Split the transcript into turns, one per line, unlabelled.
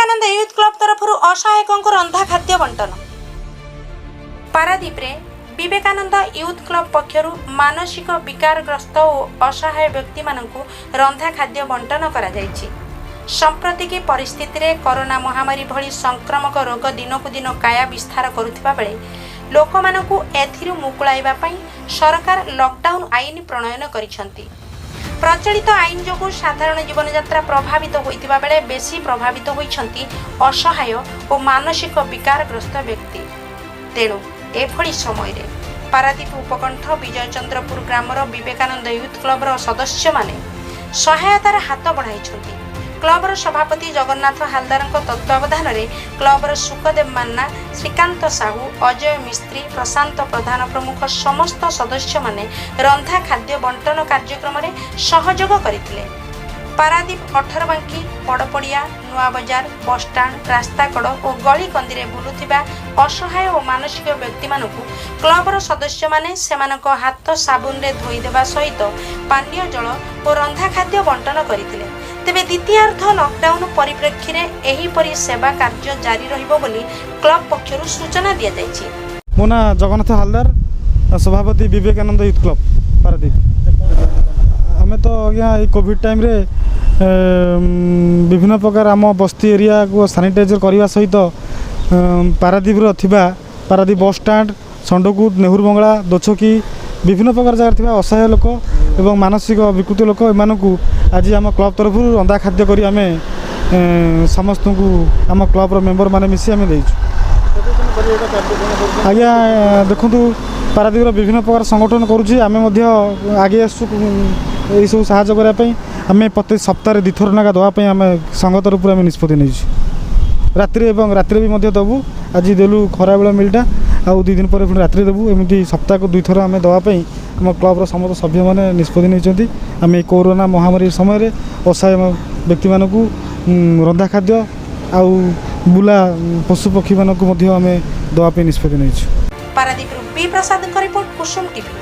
Vivekananda youth club ତରଫରୁ ଅସହାୟକଙ୍କୁ ରନ୍ଧା ଖାଦ୍ୟ ବଣ୍ଟନ। ପାରାଦୀପରେ ବିବେକାନନ୍ଦ ୟୁଥ୍ କ୍ଲବ ପକ୍ଷରୁ ମାନସିକ ବିକାରଗ୍ରସ୍ତ ଓ ଅସହାୟ ବ୍ୟକ୍ତିମାନଙ୍କୁ ରନ୍ଧା ଖାଦ୍ୟ ବଣ୍ଟନ କରାଯାଇଛି। ସମ୍ପ୍ରତିକି ପରିସ୍ଥିତିରେ କରୋନା ମହାମାରୀ ଭଳି ସଂକ୍ରାମକ ରୋଗ ଦିନକୁ ଦିନ କାୟା ବିସ୍ତାର କରୁଥିବା ବେଳେ ଲୋକମାନଙ୍କୁ ଏଥିରୁ ମୁକୁଳାଇବା ପାଇଁ ସରକାର ଲକଡାଉନ୍ ଆଇନ ପ୍ରଣୟନ କରିଛନ୍ତି। প্রচলিত আইন যোগ সাধারণ জীবনযাত্রা প্রভাবিত হয়ে বেশি প্রভাবিত হয়েছেন অসহায় ও মানসিক বিকারগ্রস্ত ব্যক্তি। তেণু এভাবে সময় পারাদ্বীপ উপকণ্ঠ বিজয়চন্দ্রপুর গ্রামর বিবেকানন্দ ইউথ ক্লবর সদস্য মানে সহায়তার হাত বড়াইছেন କ୍ଲବର ସଭାପତି ଜଗନ୍ନାଥ ହାଲଦାରଙ୍କ ତତ୍ତ୍ୱାବଧାନରେ କ୍ଲବର ସୁଖଦେବ ମାନ୍ନା ଶ୍ରୀକାନ୍ତ ସାହୁ ଅଜୟ ମିସ୍ତ୍ରୀ ପ୍ରଶାନ୍ତ ପ୍ରଧାନ ପ୍ରମୁଖ ସମସ୍ତ ସଦସ୍ୟମାନେ ରନ୍ଧା ଖାଦ୍ୟ ବଣ୍ଟନ କାର୍ଯ୍ୟକ୍ରମରେ ସହଯୋଗ କରିଥିଲେ। ପାରାଦୀପ ଅଠରବାଙ୍କି ବଡ଼ପଡ଼ିଆ ନୂଆବଜାର ବସ୍ଷ୍ଟାଣ୍ଡ ରାସ୍ତାକଡ଼ ଓ ଗଳିକନ୍ଦିରେ ବୁଲୁଥିବା ଅସହାୟ ଓ ମାନସିକ ବ୍ୟକ୍ତିମାନଙ୍କୁ କ୍ଲବର ସଦସ୍ୟମାନେ ସେମାନଙ୍କ ହାତ ସାବୁନରେ ଧୋଇଦେବା ସହିତ ପାନୀୟ ଜଳ ଓ ରନ୍ଧା ଖାଦ୍ୟ ବଣ୍ଟନ କରିଥିଲେ। ତେବେ ଦ୍ୱିତୀୟାର୍ଦ୍ଧ ଲକଡାଉନ ପରିପ୍ରେକ୍ଷୀରେ ଏହିପରି ସେବା କାର୍ଯ୍ୟ ଜାରି ରହିବ ବୋଲି କ୍ଲବ ପକ୍ଷରୁ ସୂଚନା ଦିଆଯାଇଛି।
ମୋ ନାଁ ଜଗନ୍ନାଥ ହାଲଦାର ସଭାପତି ବିବେକାନନ୍ଦ ୟୁଥ୍ କ୍ଲବ୍ ପାରାଦୀପ। ଆମେ ତ ଆଜ୍ଞା ଏଇ କୋଭିଡ଼ ଟାଇମ୍ରେ ବିଭିନ୍ନ ପ୍ରକାର ଆମ ବସ୍ତି ଏରିଆକୁ ସାନିଟାଇଜର୍ କରିବା ସହିତ ଏମ୍, ପାରାଦୀପର ଥିବା ପାରାଦୀପ ବସ୍ଷ୍ଟାଣ୍ଡ ଷଣ୍ଡକୁଦ ନେହୁର ବଙ୍ଗଳା ଦୋଛକି ବିଭିନ୍ନ ପ୍ରକାର ଜାଗାରେ ଥିବା ଅସହାୟ ଲୋକ ଏବଂ ମାନସିକ ବିକୃତ ଲୋକ ଏମାନଙ୍କୁ ଆଜି ଆମ କ୍ଲବ୍ ତରଫରୁ ରନ୍ଧା ଖାଦ୍ୟ କରି ଆମେ ସମସ୍ତଙ୍କୁ ଆମ କ୍ଲବ୍ର ମେମ୍ବରମାନେ ମିଶି ଆମେ ଦେଇଛୁ। ଆଜ୍ଞା ଦେଖନ୍ତୁ ପାରାଦ୍ୱୀପର ବିଭିନ୍ନ ପ୍ରକାର ସଂଗଠନ କରୁଛି। ଆମେ ମଧ୍ୟ ଆଗେଇ ଆସୁଛୁ ଏଇସବୁ ସାହାଯ୍ୟ କରିବା ପାଇଁ। ଆମେ ପ୍ରତି ସପ୍ତାହରେ ଦୁଇଥର ନାଗା ଦେବା ପାଇଁ ଆମେ ସଂଘ ତରଫରୁ ଆମେ ନିଷ୍ପତ୍ତି ନେଇଛୁ। ରାତିରେ ଏବଂ ରାତିରେ ବି ମଧ୍ୟ ଦେବୁ। ଆଜି ଦେଲୁ ଖରାବେଳ ମିଲ୍ଟା। ଆଉ ଦୁଇ ଦିନ ପରେ ପୁଣି ରାତିରେ ଦେବୁ। ଏମିତି ସପ୍ତାହକୁ ଦୁଇଥର ଆମେ ଦେବା ପାଇଁ ଆମ କ୍ଲବ୍ର ସମସ୍ତ ସଭ୍ୟମାନେ ନିଷ୍ପତ୍ତି ନେଇଛନ୍ତି। ଆମେ ଏଇ କରୋନା ମହାମାରୀ ସମୟରେ ଅସହାୟ ବ୍ୟକ୍ତିମାନଙ୍କୁ ଉଁ, ରନ୍ଧା ଖାଦ୍ୟ ଆଉ ବୁଲା ଉଁ, ପଶୁପକ୍ଷୀମାନଙ୍କୁ ମଧ୍ୟ ଆମେ ଦେବା ପାଇଁ ନିଷ୍ପତ୍ତି ନେଇଛୁ।
ପାରାଦୀପରୁ ବି ପ୍ରସାଦଙ୍କ ରିପୋର୍ଟ କୁସୁମ ଟିଭି